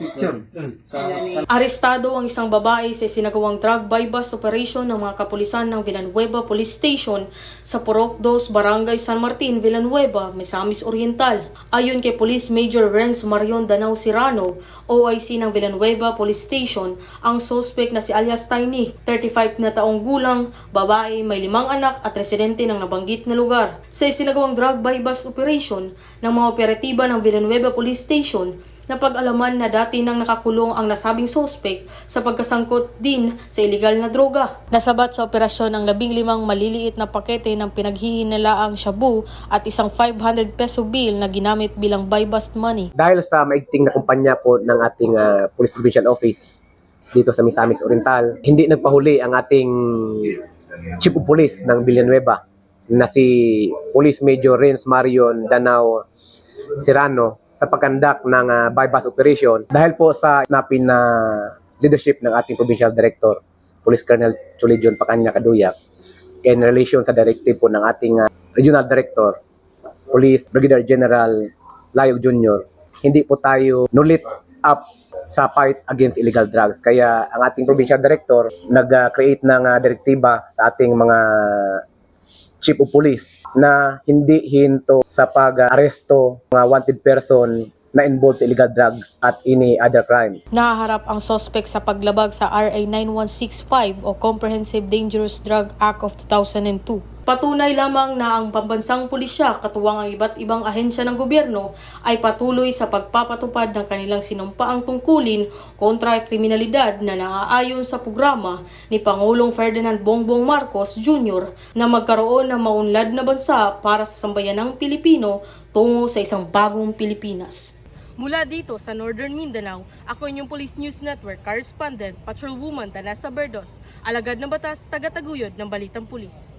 Picture. Arestado ang isang babae sa sinagawang drug buy-bust operation ng mga kapulisan ng Villanueva Police Station sa Purok 2, Barangay San Martin, Villanueva, Misamis Oriental. Ayon kay Police Major Renz Marion Danao Sirano, OIC ng Villanueva Police Station, ang suspect na si alias Tiny, 35 na taong gulang, babae, may limang anak at residente ng nabanggit na lugar. Sa sinagawang drug buy-bust operation ng mga operatiba ng Villanueva Police Station, Napag-alaman na dati nang nakakulong ang nasabing sospek sa pagkasangkot din sa ilegal na droga. Nasabat sa operasyon ang labing limang maliliit na pakete ng pinaghihinalaang shabu at isang 500 peso bill na ginamit bilang buy-bust money. Dahil sa maigting na kumpanya po ng ating ah, Police Provincial Office dito sa Misamis Oriental, hindi nagpahuli ang ating Chief of Police ng Villanueva na si Police Major Renz Marion Danao Serrano sa pagkandak ng uh, buy-bust operation dahil po sa napin na leadership ng ating Provincial Director, Police Colonel Chulijon Pacanya Kaduyak, in relation sa directive po ng ating ah, Regional Director, Police Brigadier General Layog Jr., hindi po tayo nulit up sa fight against illegal drugs. Kaya ang ating provincial director nag-create ng ah, direktiba sa ating mga chief of police na hindi hinto sa pag-aresto mga wanted person na involved sa illegal drugs at any other crime. Nahaharap ang sospek sa paglabag sa RA 9165 o Comprehensive Dangerous Drug Act of 2002. Patunay lamang na ang pambansang pulisya katuwang ang iba't ibang ahensya ng gobyerno ay patuloy sa pagpapatupad ng kanilang sinumpaang tungkulin kontra kriminalidad na naaayon sa programa ni Pangulong Ferdinand Bongbong Marcos Jr. na magkaroon ng maunlad na bansa para sa sambayanang Pilipino tungo sa isang bagong Pilipinas. Mula dito sa Northern Mindanao, ako inyong Police News Network correspondent, patrolwoman Tanasa Berdos, alagad ng batas, taga-taguyod ng Balitang Pulis.